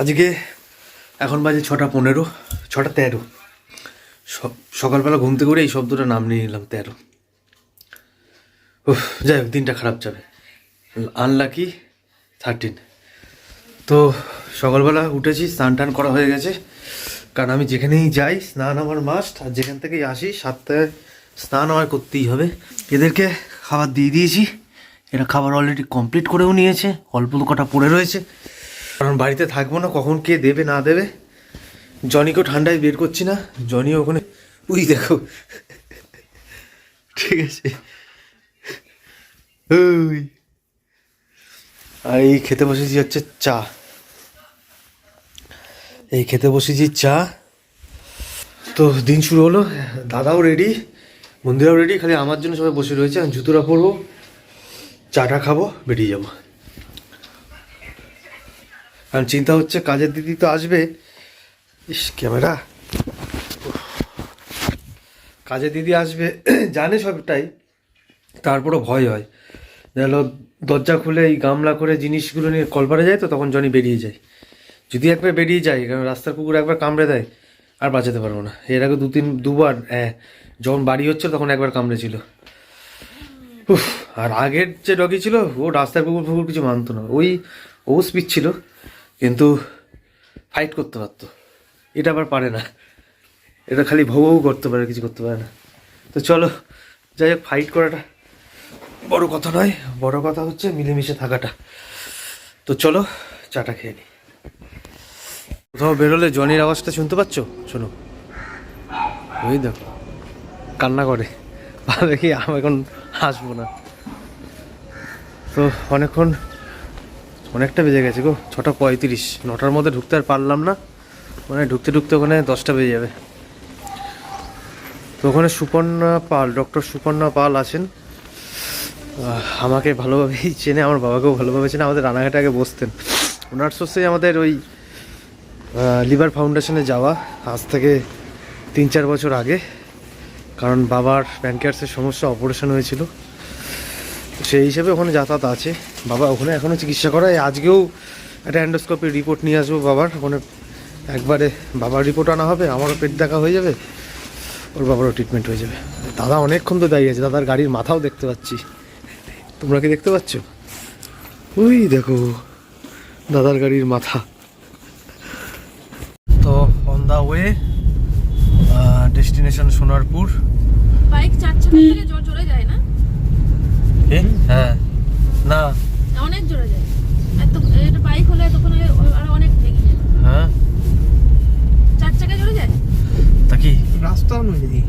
আজকে এখন বাজে ছটা পনেরো, ছটা তেরো। সকালবেলা ঘুম থেকে এই শব্দটা নাম নিয়ে নিলাম, তেরো। যাই হোক, দিনটা খারাপ যাবে। Unlucky thirteen. তো সকালবেলা উঠেছি, স্নান টান করা হয়ে গেছে। কারণ আমি যেখানেই যাই, স্নান আমার মাস্ট আর যেখান থেকেই আসি, সাতটায় স্নান আমার করতেই হবে। এদেরকে খাবার দিয়ে দিয়েছি। এরা খাবার অলরেডি কমপ্লিট করেও নিয়েছে, অল্প কটা পড়ে রয়েছে। কারণ বাড়িতে থাকব না, কখন কে দেবে, না দেবে? জনিকেও ঠান্ডায় বের করছি না জনি ওখানে উই, দেখো। ঠিক আছে। ওই আর এই খেতে বসেছি হচ্ছে চা। এই খেতে বসেছি চা। তো দিন শুরু হলো, দাদাও রেডি মন্দিরাও রেডি খালি আমার জন্য সবাই বসে রয়েছে, আমি জুতোটা পরবো, চাটা খাব, বেরিয়ে যাব। কারণ চিন্তা হচ্ছে, কাজের দিদি তো আসবে। ইস, ক্যামেরা। কাজের দিদি আসবে, জানে সবটাই। তারপরও ভয় হয়। গেল দরজা খুলে এই গামলা করে জিনিসগুলো নিয়ে কলপারে যায় তো, তখন জনি বেরিয়ে যায়। যদি একবার বেরিয়ে যায়, কারণ রাস্তার কুকুর একবার কামড়ে দেয়, আর বাঁচাতে পারব না। এর আগে দু তিন, দুবার হ্যাঁ যখন বাড়ি হচ্ছিল তখন একবার কামড়েছিল আর আগের যে ডগি ছিল, ও রাস্তার কুকুর ফুকুর কিছু মানতো না। ওই, ও স্পিড ছিল। কিন্তু ফাইট করতে পারতো। এটা আবার পারে না। এটা খালি ভৌ ভৌ করতে পারে, কিছু করতে পারে না। তো চলো, যাই হোক ফাইট করাটা বড় কথা নয়, বড় কথা হচ্ছে মিলেমিশে থাকাটা। তো চলো, চাটা খেয়ে নিই কোথাও বেরোলে জনির আওয়াজটা শুনতে পাচ্ছ? শোনো। ওই দেখো, কান্না করে। দেখি আমি এখন হাসবো না। তো অনেকক্ষণ অনেকটা বেজে গেছে গো, ছটা পঁয়ত্রিশ। নটার মধ্যে ঢুকতে আর পারলাম না। মানে ঢুকতে ঢুকতে ওখানে দশটা বেজে যাবে। তো ওখানে সুপর্ণা পাল, ডক্টর সুপর্ণা পাল আছেন। আমাকে ভালোভাবেই চেনে, আমার বাবাকেও ভালোভাবে চেনে, আমাদের রানাঘাটে আগে বসতেন। ওনার সোর্সে আমাদের ওই লিভার ফাউন্ডেশনে যাওয়া, আজ থেকে তিন চার বছর আগে। কারণ বাবার প্যানক্রিয়াসের সমস্যা অপারেশন হয়েছিল। সেই হিসেবে ওখানে যাতায়াত আছে। বাবা, ওখানে এখনও চিকিৎসা করায়। আজকেও একটা অ্যান্ডোস্কোপির রিপোর্ট নিয়ে আসব বাবার। ওখানে একবারে বাবার রিপোর্ট আনা হবে, আমারও পেট দেখা হয়ে যাবে, ওর বাবারও ট্রিটমেন্ট হয়ে যাবে। দাদা অনেকক্ষণ তো দাঁড়িয়ে আছে, দাদার গাড়ির মাথাও দেখতে পাচ্ছি। তোমরা কি দেখতে পাচ্ছ? ওই দেখো, দাদার গাড়ির মাথা। তো on the way destination Sonarpur. Bike চার চাকা থেকে চলে যায় না? হ্যাঁ। না। অনেক জোরে যায়। এত এটা বাইক হলে তখন আরও অনেক ভেঙে যায়। হ্যাঁ। চার চাকা জোরে যায়? তা কি? রাস্তা অনুযায়ী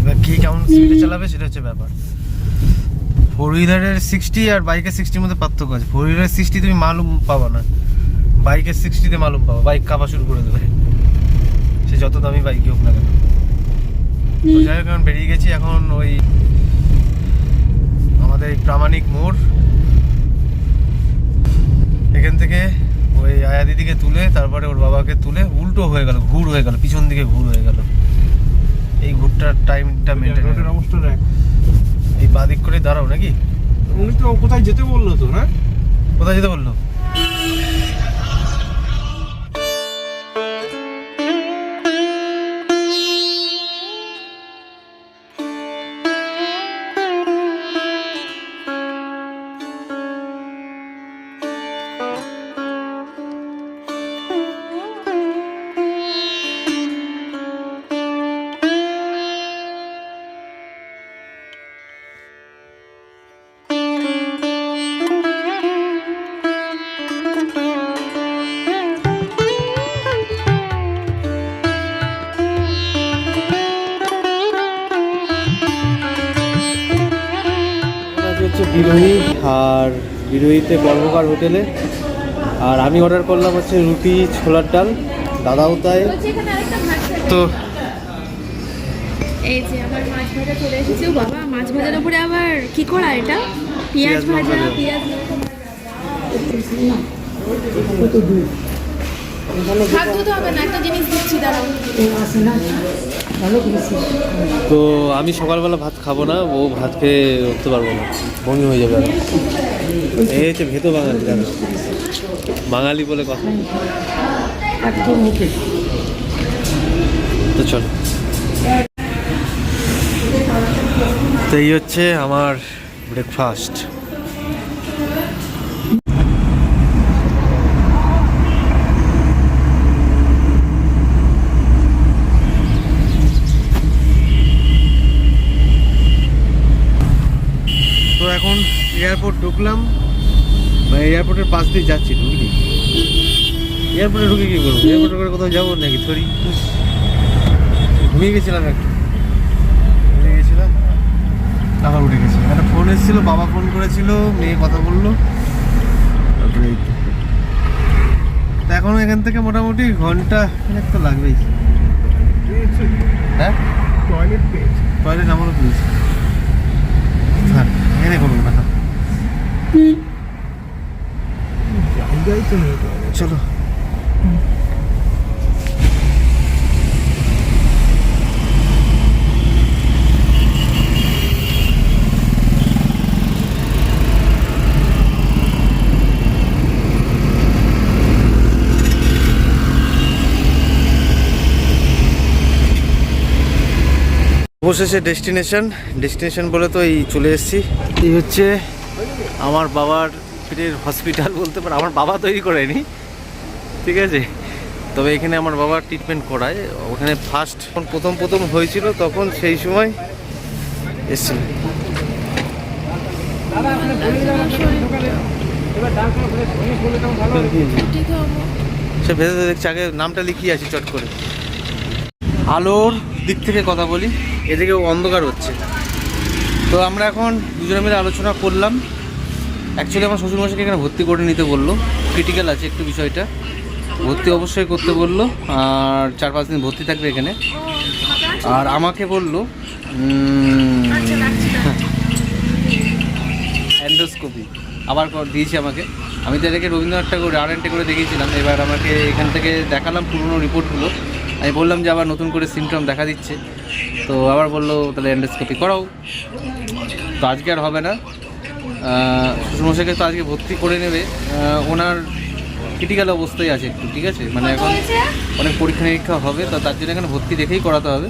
এবার কে কেমন স্পিডে চালাবে সেটা হচ্ছে ব্যাপার। ফোর হুইলারের সিক্সটি আর বাইকের সিক্সটির মধ্যে পার্থক্য আছে। ফোর হুইলারের সিক্সটি তুমি মালুম পাবা না। বাইকের সিক্সটিতে মালুম পাবা। বাইক কাঁপা শুরু করে দেবে। সে যত দামি বাইকই হোক না কেন। তো যাই হোক এখন বেরিয়ে গেছি। এখন ওই আমাদের এই প্রামাণিক মোড়। এখান থেকে ওই আয়া দিদিকে তুলে তারপরে ওর বাবাকে তুলে উল্টো হয়ে গেল ঘুর হয়ে গেল পিছন দিকে ঘুর হয়ে গেল। এই ঘুরটার টাইমটা মেনটেন রোডের এই বাদিক করে দাঁড়াও নাকি? উনি তো কোথায় যেতে বলল তো না কোথায় যেতে বলল? বিরোহী আর বিরোহীতে কর্মকার হোটেলে। আর আমি অর্ডার করলাম হচ্ছে রুটি ছোলার ডাল দাদাও তাই। তো এই যে আমার মাছ ভাজা চলে এসেছে। ও বাবা মাছ ভাজার উপরে আবার কি করা এটা? পেঁয়াজ ভাজা পেঁয়াজ খাদ্য তো হবে না একটা জিনিস দিচ্ছি দাঁড়াও। ভালো করেছি তো আমি সকালবেলা ভাত খাব না ও ভাত খেয়ে উঠতে পারব না। বমি হয়ে যাবে এই হচ্ছে ভেতো বাঙালি বাঙালি বলে কথা। তো চলো। তো এই হচ্ছে আমার ব্রেকফাস্ট তো এখন এয়ারপোর্ট ঢুকলাম। বা এয়ারপোর্টের পাশ দিয়ে যাচ্ছি বুঝলি এয়ারপোর্টে ঢুকে কি করব? এয়ারপোর্টে করে কোথাও যাব নাকি? থরি? ঘুমিয়ে গেছিলাম একটু ঘুমিয়ে গেছিলাম আবার উঠে গেছি। একটা ফোন এসেছিল বাবা ফোন করেছিল মেয়ে কথা বলল। তারপরে তো। এখনও এখান থেকে মোটামুটি ঘণ্টা খানেক তো লাগবেই। হ্যাঁ? টয়লেট পেয়েছে। টয়লেট আমারও পেয়েছি। থাক এখানে করব না থাক। তো নেই। চলো অবশেষে ডেস্টিনেশন। ডেস্টিনেশন বলে তো এই চলে এসেছি। এই হচ্ছে আমার বাবার পেটের হসপিটাল বলতে পারে। আমার বাবা তৈরি করেনি। ঠিক আছে? তবে এখানে আমার বাবা ট্রিটমেন্ট করায়। ওখানে ফার্স্ট প্রথম প্রথম হয়েছিল, তখন সেই সময় এসেছিল। সে ভেতরে দেখছি, আগে নামটা লিখিয়ে আছি চট করে। আলোর দিক থেকে কথা বলি। এদিকে অন্ধকার হচ্ছে। তো আমরা এখন দুজনে মিলে আলোচনা করলাম। অ্যাকচুয়ালি আমার শ্বশুরমশাইকে এখানে ভর্তি করে নিতে বলল। ক্রিটিক্যাল আছে একটু বিষয়টা। ভর্তি অবশ্যই করতে বলল। আর চার পাঁচ দিন ভর্তি থাকবে এখানে। আর আমাকে বলল অ্যান্ডোস্কোপি আবার দিয়েছে আমাকে। আমি তো এটাকে রবীন্দ্রনাথ ঠাকুর আরএনটে করে দেখিয়েছিলাম। এবার আমাকে এখান থেকে দেখালাম পুরনো রিপোর্টগুলো আমি বললাম যে আবার নতুন করে সিমটম দেখা দিচ্ছে। তো আবার বলল, তাহলে অ্যান্ডোস্কোপি করাও। তো আজকে আর হবে না। শ্বশুরমশাইকে তো আজকে ভর্তি করে নেবে। ওনার ক্রিটিক্যাল অবস্থায় আছে একটু, ঠিক আছে? মানে এখন অনেক পরীক্ষা নিরীক্ষা হবে, তো তার জন্য এখানে ভর্তি দেখেই করাতে হবে।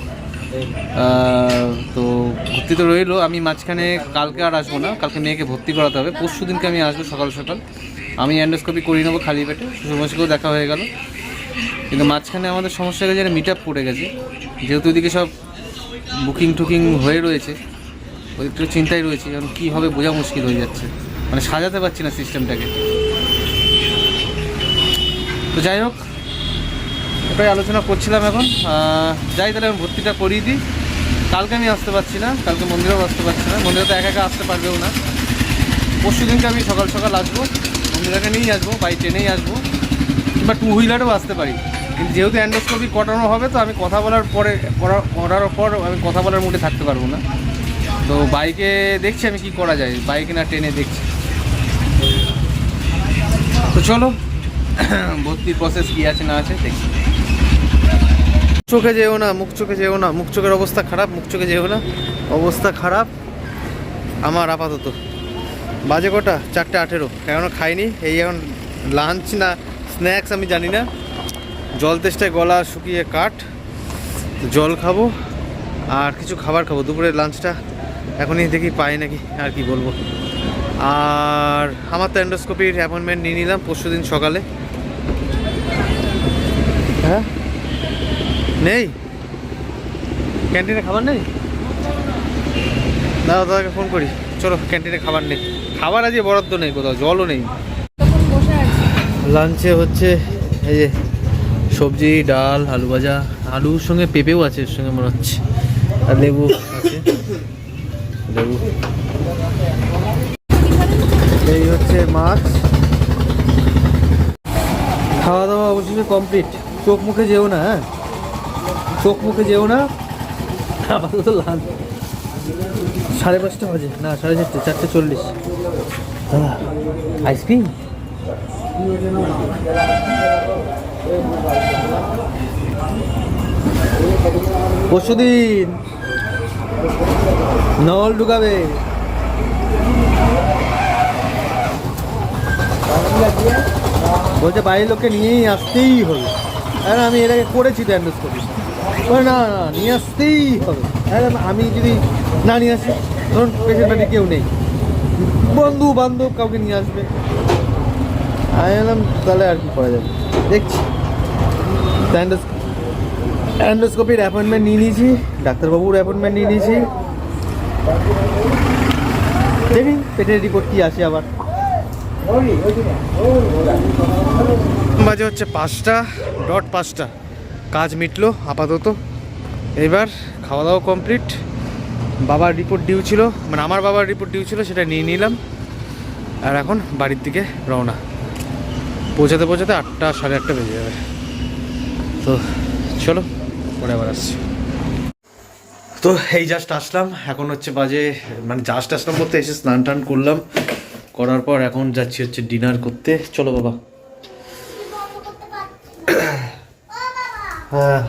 তো ভর্তি তো রইল। আমি মাঝখানে কালকে আর আসব না, কালকে মেয়েকে ভর্তি করাতে হবে। পরশু দিনকে আমি আসব সকাল সকাল। আমি অ্যান্ডোস্কোপি করিয়ে নেব খালি পেটে। শ্বশুরমশাইকেও দেখা হয়ে গেল। কিন্তু মাঝখানে আমাদের সমস্যা গেছে মিট আপ পড়ে গেছে। যেহেতু এদিকে সব বুকিং টুকিং হয়ে রয়েছে ওই একটু চিন্তায় রয়েছে কারণ কী হবে বোঝা মুশকিল হয়ে যাচ্ছে। মানে সাজাতে পারছি না সিস্টেমটাকে তো যাই হোক ওটাই আলোচনা করছিলাম এখন। যাই তাহলে আমি ভর্তিটা করিয়ে দিই। কালকে আমি আসতে পারছি না, কালকে মন্দিরেও আসতে পারছি না। মন্দিরে তো একা একা আসতে পারবেও না। পরশু দিনকে আমি সকাল সকাল আসব মন্দিরাকে নিয়েই আসব বাই ট্রেনেই আসব। কিংবা টু হুইলারেও আসতে পারি। কিন্তু যেহেতু অ্যান্ডোস্কোপি করানো হবে, তো আমি কথা বলার পরে করা- করার পর আমি কথা বলার মুডে থাকতে পারব না। তো বাইকে দেখছি আমি কি করা যায়। বাইকে না ট্রেনে দেখছি। তো চলো, ভর্তির প্রসেস কি আছে না আছে দেখি। চোখে যেও না, মুখ চোখে যেও না। মুখ চোখের অবস্থা খারাপ, মুখ চোখে যেও না। অবস্থা খারাপ। আমার আপাতত। বাজে কটা? চারটে আঠেরো। এখনও খাইনি। এই এখন লাঞ্চ না স্ন্যাক্স আমি জানি না। জল তেষ্টায় গলা শুকিয়ে কাঠ, জল খাব, আর কিছু খাবার খাব। দুপুরের লাঞ্চটা এখনই দেখি পাই নাকি, আর কি বলব। আর আমার তো অ্যান্ডোস্কোপির অ্যাপয়েন্টমেন্ট নিয়ে নিলাম পরশু দিন সকালে। হ্যাঁ? নেই? ক্যান্টিনে খাবার নেই? দাদা, দাদাকে ফোন করি। চলো, ক্যান্টিনে খাবার নেই। খাবার আজকে বরাদ্দ নেই কোথাও, জলও নেই। লাঞ্চে হচ্ছে এই যে সবজি, ডাল, আলু ভাজা। আলুর সঙ্গে পেঁপেও আছে, এর সঙ্গে মনে হচ্ছে। আর লেবু আছে। লেবু। এই হচ্ছে মাছ। খাওয়া দাওয়া অবশ্যই কমপ্লিট চোখ মুখে যেও না হ্যাঁ? চোখ মুখে যেও না। আপাতত লাঞ্চ সাড়ে পাঁচটা বাজে। না, সাড়ে চারটে চারটে চল্লিশ। আইসক্রিম পরশু দিন নল ঢুকাবে। বলছে বাড়ির লোককে নিয়েই আসতেই হবে। আর আমি এটাকে করেছি তো অ্যান্ডোস্কোপি বলে, না না নিয়ে আসতেই হবে। আর আমি যদি না নিয়ে আসি, ধরুন, পেশেন্ট কেউ নেই। বন্ধু বান্ধব কাউকে নিয়ে আসবে। আমি বললাম তাহলে আর কি করা যাবে? দেখছি। অ্যান্ডোস্কোপির অ্যাপয়েন্টমেন্ট নিয়ে নিয়েছি, ডাক্তারবাবুর অ্যাপয়েন্টমেন্ট নিয়ে নিয়েছি। দেখি পেটের রিপোর্ট কি আসে আবার। বাজে হচ্ছে পাঁচটা ডট পাঁচটা। কাজ মিটলো আপাতত। এবার খাওয়া দাওয়া কমপ্লিট বাবার রিপোর্ট ডিউ ছিল মানে আমার বাবার রিপোর্ট ডিউ ছিল, সেটা নিয়ে নিলাম। আর এখন বাড়ির দিকে রওনা। পৌঁছাতে পৌঁছাতে আটটা, সাড়ে আটটা বেজে যাবে। তো চলো, পরে আবার আসছি। তো এই জাস্ট আসলাম। এখন হচ্ছে বাজে মানে জাস্ট আসলাম বলতে এসে স্নান টান করলাম। করার পর এখন যাচ্ছি হচ্ছে ডিনার করতে। চলো বাবা। হ্যাঁ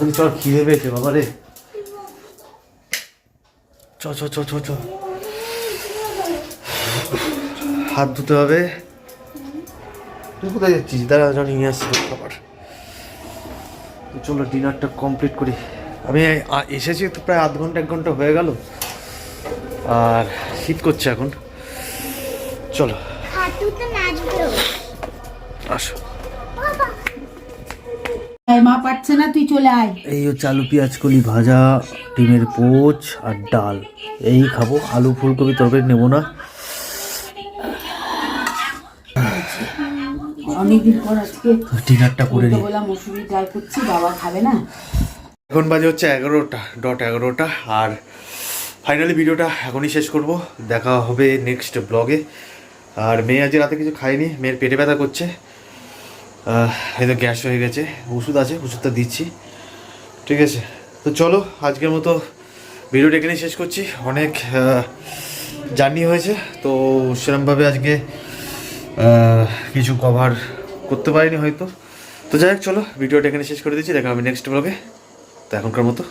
তুমি চল খিদে পেয়েছে বাবা রে। চ চ চ চ। হাত ধুতে হবে। তুই কোথায় যাচ্ছিস? দাঁড়া জানি নিয়ে আসছি খাবার চলো ডিনারটা কমপ্লিট করি। আমি এসেছি তো প্রায় আধ ঘণ্টা এক ঘণ্টা হয়ে গেল। আর শীত করছে এখন। চলো। আসো। এই মা পাচ্ছে না তুই চলে আয়। এই হচ্ছে আলু পেঁয়াজ কলি ভাজা ডিমের পোচ আর ডাল। এই খাব। আলু ফুলকপি তরকারি নেব না। অনেকদিন পর আজকে ডিনারটা করে নিই বলা মসুরি ডাল করছি বাবা খাবে না? এখন বাজে হচ্ছে এগারোটা ডট এগারোটা আর ফাইনালি ভিডিওটা এখনই শেষ করব। দেখা হবে নেক্সট ব্লগে আর মেয়ে আজ রাতে কিছু খায়নি মেয়ের পেটে ব্যথা করছে। হয়তো গ্যাস হয়ে গেছে ওষুধ আছে ওষুধটা দিচ্ছি। ঠিক আছে তো চলো আজকের মতো ভিডিওটা এখানেই শেষ করছি। অনেক জার্নি হয়েছে তো সেরমভাবে আজকে কিছু কভার করতে পারিনি হয়তো। তো যাই হোক, চলো, ভিডিওটা এখানে শেষ করে দিচ্ছি, দেখা আমি নেক্সট ব্লগে তো এখনকার মতো।